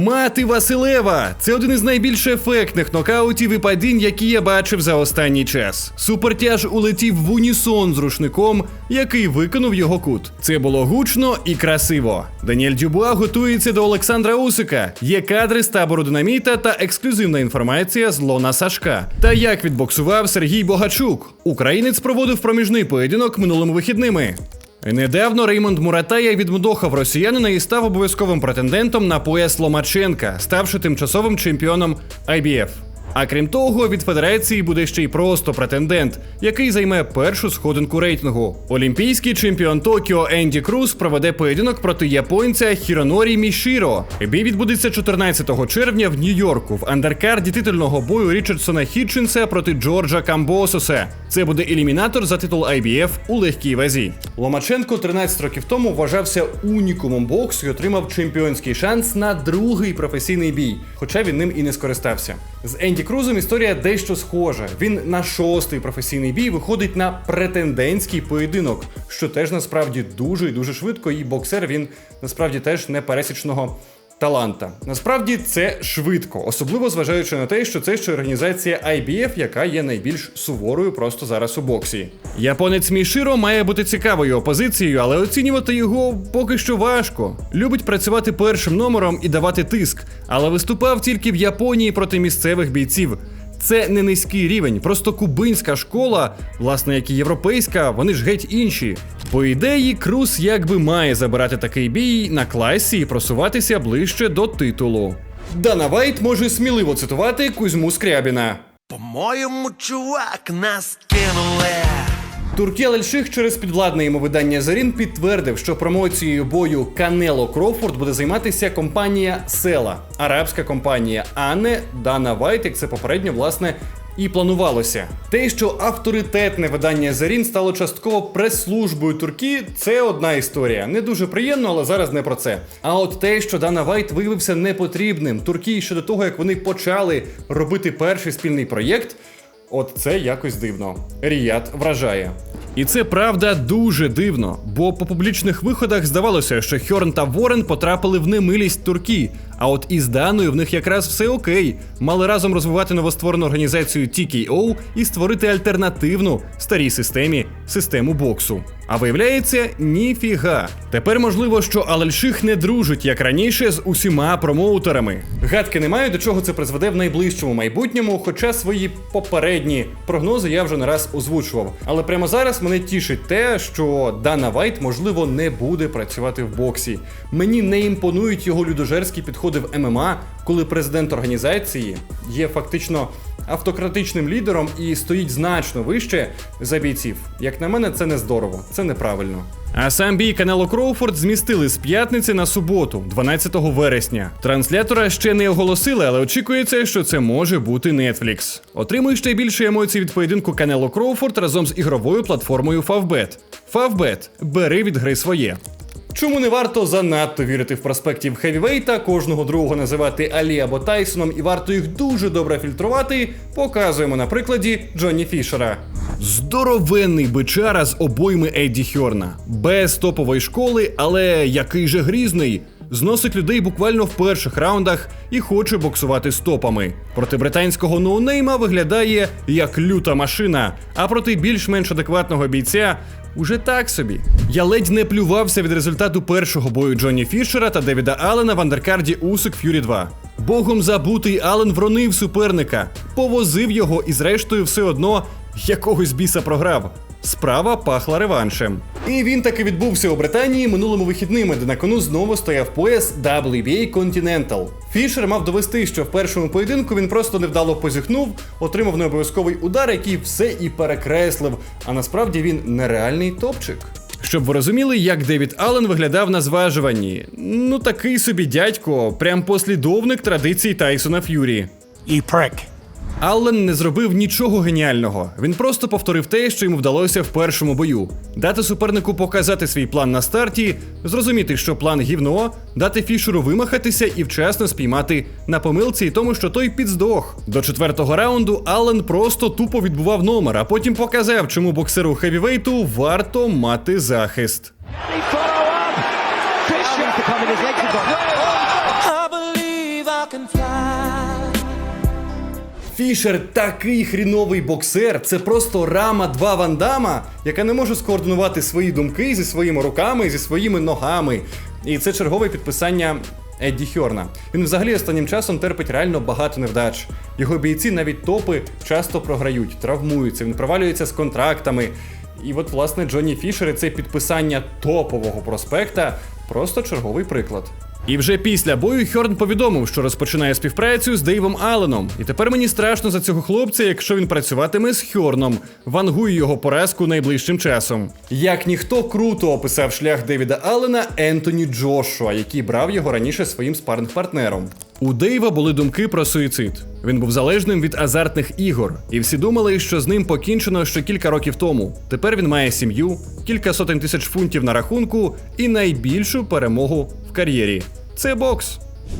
Мати Василева! Це один із найбільш ефектних нокаутів і падінь, які я бачив за останній час. Супертяж улетів в унісон з рушником, який виконав його кут. Це було гучно і красиво. Даніель Дюбуа готується до Олександра Усика. Є кадри з табору динаміта та ексклюзивна інформація з лона Сашка. Та як відбоксував Сергій Богачук. Українець проводив проміжний поєдинок минулими вихідними. Недавно Реймонд Муратая відмудохав росіянина і став обов'язковим претендентом на пояс Ломаченка, ставши тимчасовим чемпіоном IBF. А крім того, від федерації буде ще й просто претендент, який займе першу сходинку рейтингу. Олімпійський чемпіон Токіо Енді Круз проведе поєдинок проти японця Хіронорі Мішіро. Бій відбудеться 14 червня в Нью-Йорку в андеркарді титульного бою Річардсона Хітченса проти Джорджа Камбососа. Це буде елімінатор за титул IBF у легкій вазі. Ломаченко 13 років тому вважався унікумом боксу і отримав чемпіонський шанс на другий професійний бій, хоча він ним і не скористався. З Енді Крузом історія дещо схожа. Він на шостий професійний бій виходить на претендентський поєдинок, що теж насправді дуже і дуже швидко, і боксер він насправді теж непересічного таланта. Насправді це швидко, особливо зважаючи на те, що це ще організація IBF, яка є найбільш суворою просто зараз у боксі. Японець Міширо має бути цікавою опозицією, але оцінювати його поки що важко. Любить працювати першим номером і давати тиск, але виступав тільки в Японії проти місцевих бійців. Це не низький рівень, просто кубинська школа, власне, як і європейська, вони ж геть інші. По ідеї, Круз якби має забирати такий бій на класі і просуватися ближче до титулу. Дана Вайт може сміливо цитувати Кузьму Скрябіна. По-моєму, чувак, нас кинули. Туркі Алельших через підвладне йому видання Зарін підтвердив, що промоцією бою Канело Кроуфорд буде займатися компанія Села, арабська компанія, а не Дана Вайт, як це попередньо власне. І планувалося те, що авторитетне видання Зарін стало частково прес-службою Турки, це одна історія. Не дуже приємно, але зараз не про це. А от те, що Дана Вайт виявився непотрібним Туркії щодо того, як вони почали робити перший спільний проєкт, От це якось дивно. Ріят вражає. І це правда дуже дивно, бо по публічних виходах здавалося, що Хьорн та Ворен потрапили в немилість Туркі. А от із Даною в них якраз все окей. Мали разом розвивати новостворену організацію TKO і створити альтернативну старій системі систему боксу. А виявляється, ніфіга. Тепер можливо, що Алельших не дружить як раніше з усіма промоутерами. Гадки не маю, до чого це призведе в найближчому майбутньому, хоча свої попередні прогнози я вже не раз озвучував. Але прямо зараз мене тішить те, що Дана Вайт, можливо, не буде працювати в боксі. Мені не імпонують його людожерські підходи в ММА, коли президент організації є фактично автократичним лідером і стоїть значно вище за бійців. Як на мене, це не здорово, це неправильно. А сам бій каналу Кроуфорд змістили з п'ятниці на суботу, 12 вересня. Транслятора ще не оголосили, але очікується, що це може бути Netflix. Отримуй ще більше емоцій від поєдинку каналу Кроуфорд разом з ігровою платформою Favbet. Favbet – бери від гри своє. Чому не варто занадто вірити в проспектів хевівейта, кожного другого називати Алі або Тайсоном, і варто їх дуже добре фільтрувати, показуємо на прикладі Джонні Фішера. Здоровенний бичара з обойми Едді Хьорна. Без топової школи, але який же грізний. Зносить людей буквально в перших раундах і хоче боксувати стопами. Проти британського ноунейма виглядає як люта машина, а проти більш-менш адекватного бійця Уже так собі. Я ледь не плювався від результату першого бою Джонні Фішера та Девіда Аллена в андеркарді Усик Ф'юрі 2. Богом забутий Аллен вронив суперника, повозив його і, зрештою, все одно якогось біса програв. Справа пахла реваншем. І він таки відбувся у Британії минулими вихідними, де на кону знову стояв пояс WBA Continental. Фішер мав довести, що в першому поєдинку він просто невдало позіхнув, отримав необов'язковий удар, який все і перекреслив. А насправді він нереальний топчик. Щоб ви розуміли, як Девід Аллен виглядав на зважуванні. Ну такий собі дядько, прям послідовник традицій Тайсона Ф'юрі. You prick. Аллен не зробив нічого геніального. Він просто повторив те, що йому вдалося в першому бою: дати супернику показати свій план на старті, зрозуміти, що план гівно, дати фішеру вимахатися і вчасно спіймати на помилці і тому, що той підздох. До четвертого раунду Аллен просто тупо відбував номер, а потім показав, чому боксеру хевівейту варто мати захист. Фішер такий хріновий боксер. Це просто рама 2 Вандама, яка не може скоординувати свої думки зі своїми руками, зі своїми ногами. І це чергове підписання Едді Хьорна. Він взагалі останнім часом терпить реально багато невдач. Його бійці навіть топи часто програють, травмуються, він провалюється з контрактами. І от, власне, Джонні Фішер і це підписання топового проспекта просто черговий приклад. І вже після бою Хьорн повідомив, що розпочинає співпрацю з Дейвом Алленом. І тепер мені страшно за цього хлопця, якщо він працюватиме з Хьорном. Вангую його поразку найближчим часом. Як ніхто круто описав шлях Девіда Аллена Ентоні Джошуа, який брав його раніше своїм спаринг-партнером. У Дейва були думки про суїцид. Він був залежним від азартних ігор, і всі думали, що з ним покінчено ще кілька років тому. Тепер він має сім'ю, кілька сотень тисяч фунтів на рахунку і найбільшу перемогу в кар'єрі. Це бокс.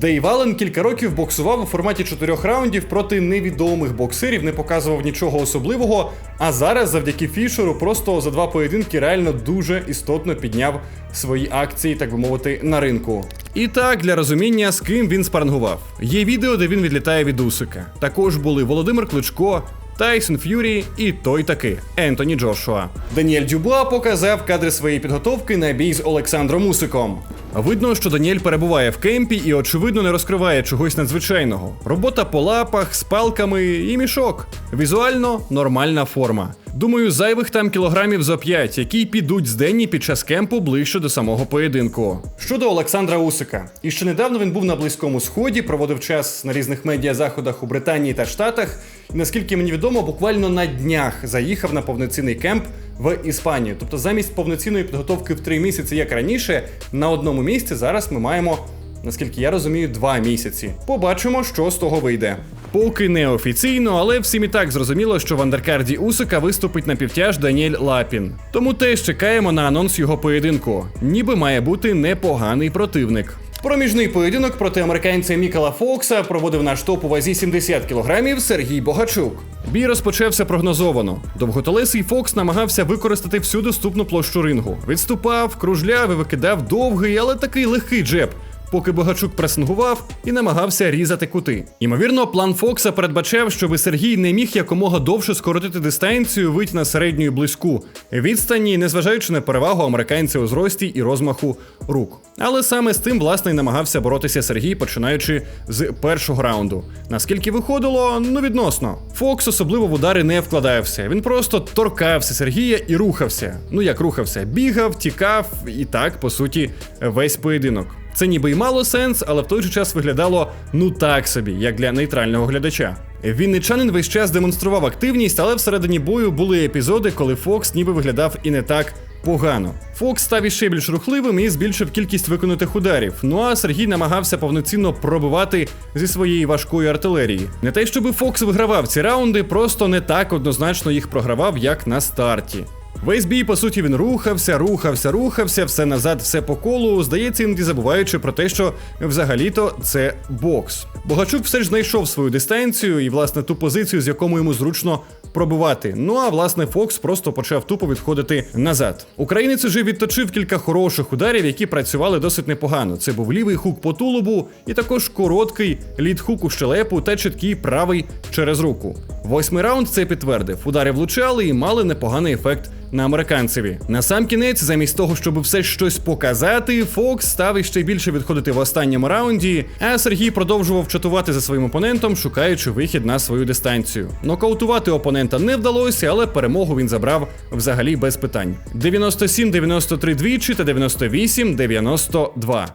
Дейв Аллен кілька років боксував у форматі чотирьох раундів проти невідомих боксерів, не показував нічого особливого. А зараз, завдяки Фішеру, просто за два поєдинки реально дуже істотно підняв свої акції, так би мовити, на ринку. І так, для розуміння, з ким він спарангував. Є відео, де він відлітає від Усика. Також були Володимир Кличко, Тайсон Ф'юрі і той таки Ентоні Джошуа. Даніель Дюбуа показав кадри своєї підготовки на бій з Олександром Усиком. Видно, що Даніель перебуває в кемпі і, очевидно, не розкриває чогось надзвичайного. Робота по лапах, з палками і мішок. Візуально нормальна форма. Думаю, зайвих там кілограмів зо 5, які підуть з Денні під час кемпу ближче до самого поєдинку. Щодо Олександра Усика, і ще недавно він був на близькому сході, проводив час на різних медіазаходах у Британії та Штатах. І наскільки мені відомо, буквально на днях заїхав на повноцінний кемп в Іспанію. Тобто, замість повноцінної підготовки в три місяці, як раніше, на одному місці зараз ми маємо. Наскільки я розумію, два місяці. Побачимо, що з того вийде. Поки не офіційно, але всім і так зрозуміло, що в андеркарді Усика виступить на півтяж Даніель Лапін. Тому теж чекаємо на анонс його поєдинку. Ніби має бути непоганий противник. Проміжний поєдинок проти американця Мікала Фокса проводив наш топ у вазі 70 кілограмів Сергій Богачук. Бій розпочався прогнозовано. Довготолесий Фокс намагався використати всю доступну площу рингу. Відступав, кружляв і викидав довгий, але такий легкий джеб поки Богачук пресингував і намагався різати кути. Ймовірно, план Фокса передбачав, щоби Сергій не міг якомога довше скоротити дистанцію, вийти на середню і близьку відстані, незважаючи на перевагу американця у зрості і розмаху рук. Але саме з тим, власне, і намагався боротися Сергій, починаючи з першого раунду. Наскільки виходило, ну відносно. Фокс особливо в удари не вкладався. Він просто торкався Сергія і рухався. Ну як рухався, бігав, тікав, і так, по суті, весь поєдинок. Це ніби й мало сенс, але в той же час виглядало ну так собі, як для нейтрального глядача. Вінничанин весь час демонстрував активність, але всередині бою були епізоди, коли Фокс ніби виглядав і не так погано. Фокс став іще більш рухливим і збільшив кількість виконутих ударів. Ну а Сергій намагався повноцінно пробивати зі своєї важкої артилерії. Не те, щоби Фокс вигравав ці раунди, просто не так однозначно їх програвав, як на старті. Весь бій, по суті, він рухався, рухався, рухався, все назад, все по колу. Здається, іноді забуваючи про те, що взагалі-то це бокс. Богачук все ж знайшов свою дистанцію і, власне, ту позицію, з якому йому зручно пробивати. Ну а власне Фокс просто почав тупо відходити назад. Українець уже відточив кілька хороших ударів, які працювали досить непогано. Це був лівий хук по тулубу, і також короткий лід-хук у щелепу та чіткий правий через руку. Восьмий раунд це підтвердив. Удари влучали і мали непоганий ефект на американцеві. На сам кінець, замість того, щоб все щось показати, Фокс став іще більше відходити в останньому раунді, а Сергій продовжував чатувати за своїм опонентом, шукаючи вихід на свою дистанцію. Нокаутувати опонента не вдалося, але перемогу він забрав взагалі без питань. 97-93 двічі та 98-92.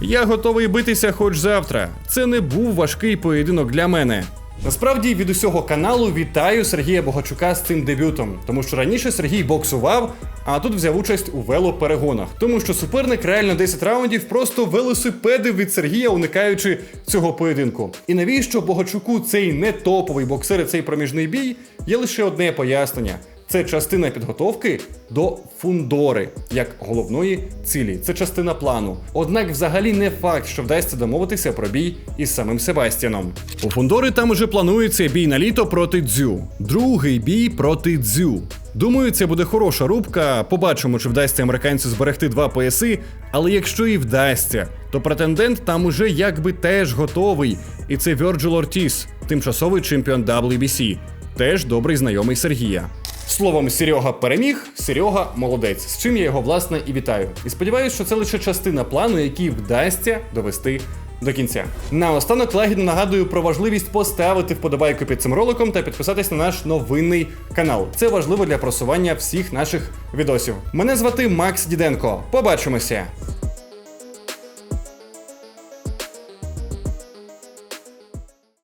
Я готовий битися хоч завтра. Це не був важкий поєдинок для мене. Насправді від усього каналу вітаю Сергія Богачука з цим дебютом, тому що раніше Сергій боксував, а тут взяв участь у велоперегонах, тому що суперник реально 10 раундів просто велосипедив від Сергія, уникаючи цього поєдинку. І навіщо Богачуку цей не топовий боксер, і цей проміжний бій? Є лише одне пояснення. Це частина підготовки до фундори як головної цілі. Це частина плану. Однак, взагалі, не факт, що вдасться домовитися про бій із самим Себастьяном. У фундори там уже планується бій на літо проти дзю. Другий бій проти дзю. Думаю, це буде хороша рубка. Побачимо, чи вдасться американцю зберегти два пояси. Але якщо і вдасться, то претендент там уже якби теж готовий. І це Вьорджил Ортіс, тимчасовий чемпіон WBC, теж добрий знайомий Сергія. Словом, Серега переміг, Серега молодець, з чим я його власне і вітаю. І сподіваюся, що це лише частина плану, який вдасться довести до кінця. Наостанок лагідно нагадую про важливість поставити вподобайку під цим роликом та підписатись на наш новинний канал. Це важливо для просування всіх наших відосів. Мене звати Макс Діденко. Побачимося!